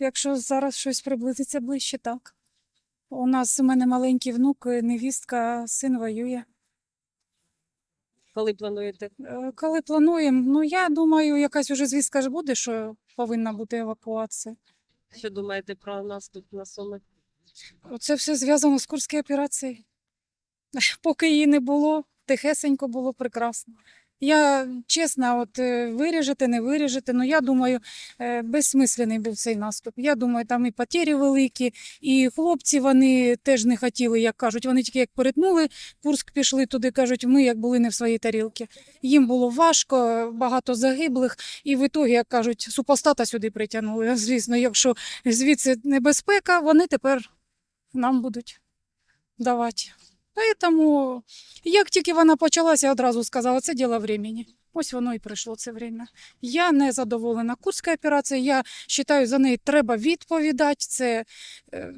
Якщо зараз щось приблизиться ближче, так. У нас у мене маленький внук, е, невістка, син воює. Коли плануєте? Е, Коли плануємо, ну я думаю, якась уже звістка ж буде, що повинна бути евакуація. Що думаєте про наступ на Суми? Це все зв'язано з Курською операцією. Поки її не було, тихесенько було прекрасно. Я чесно, от е, виріжете, не виріжете, ну я думаю, е, безсмислений був цей наступ. Я думаю, там і потері великі, і хлопці вони теж не хотіли, як кажуть. Вони тільки як перетнули Курськ, пішли туди, кажуть, ми як були не в своїй тарілці. Їм було важко, багато загиблих, і в ітогі, як кажуть, супостата сюди притягнули. Звісно, якщо звідси небезпека, вони тепер нам будуть давати. Тому, як тільки вона почалася, я одразу сказала, це діло времени. Ось воно і прийшло це время. Я не задоволена Курською операцією. Я вважаю, за неї треба відповідати. Це, е,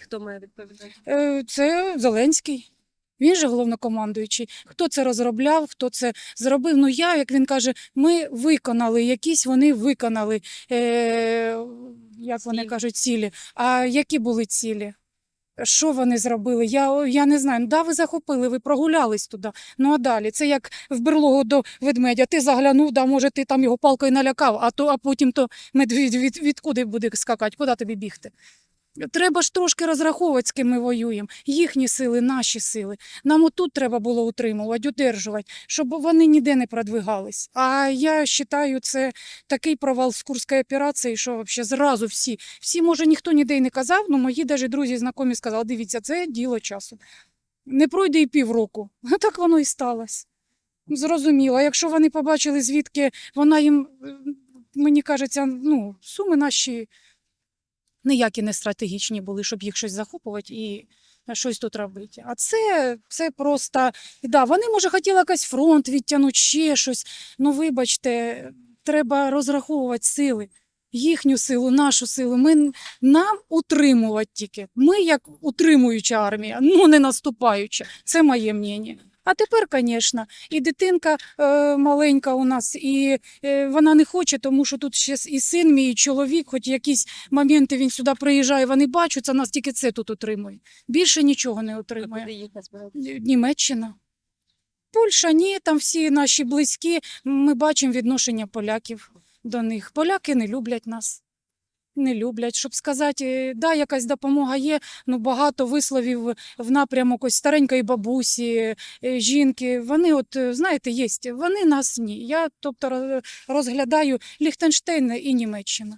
Хто має відповідати? е, це Зеленський. Він же головнокомандуючий. Хто це розробляв, хто це зробив? Ну я, як він каже, ми виконали якісь, вони виконали, е, як вони кажуть, цілі. А які були цілі? Що вони зробили? Я, я не знаю. Ну, Да, ви захопили, ви прогулялись туди. Ну а далі це як в берлогу до ведмедя. Ти заглянув, да, може, ти там його палкою налякав, а то, а потім то медвідь від, відкуди буде скакати, куди тобі бігти? Треба ж трошки розраховувати, з ким ми воюємо. Їхні сили, наші сили. Нам отут треба було утримувати, удержувати, щоб вони ніде не продвигались. А я вважаю, це такий провал з Курської операції, що взагалі зразу всі, всі, може, ніхто ніде й не казав, але мої навіть друзі знайомі сказали, дивіться, це діло часу. Не пройде і півроку. А так воно і сталося. Зрозуміло. Якщо вони побачили, звідки вона їм, мені кажеться, ну, суми наші ніякі не стратегічні були, щоб їх щось захопувати і щось тут робити. А це, це просто, да, вони, може, хотіли якийсь фронт відтягнути, ще щось. Ну, вибачте, треба розраховувати сили. Їхню силу, нашу силу. Ми, нам утримувати тільки. Ми як утримуюча армія, ну не наступаюча. Це моє мнення. А тепер, звісно, і дитинка е, маленька у нас, і е, вона не хоче, тому що тут ще і син мій, і чоловік, хоч якісь моменти він сюди приїжджає, вони бачаться, нас тільки це тут утримує. Більше нічого не? Ні- Німеччина. Польща ні, там всі наші близькі. Ми бачимо відношення поляків до них. Поляки не люблять нас. Не люблять. Щоб сказати, да, якась допомога є, ну багато висловів в напрямок ось старенької бабусі, е, жінки. Вони, от, е, знаєте, є. Вони нас ні. Я тобто розглядаю Ліхтенштейн і Німеччина.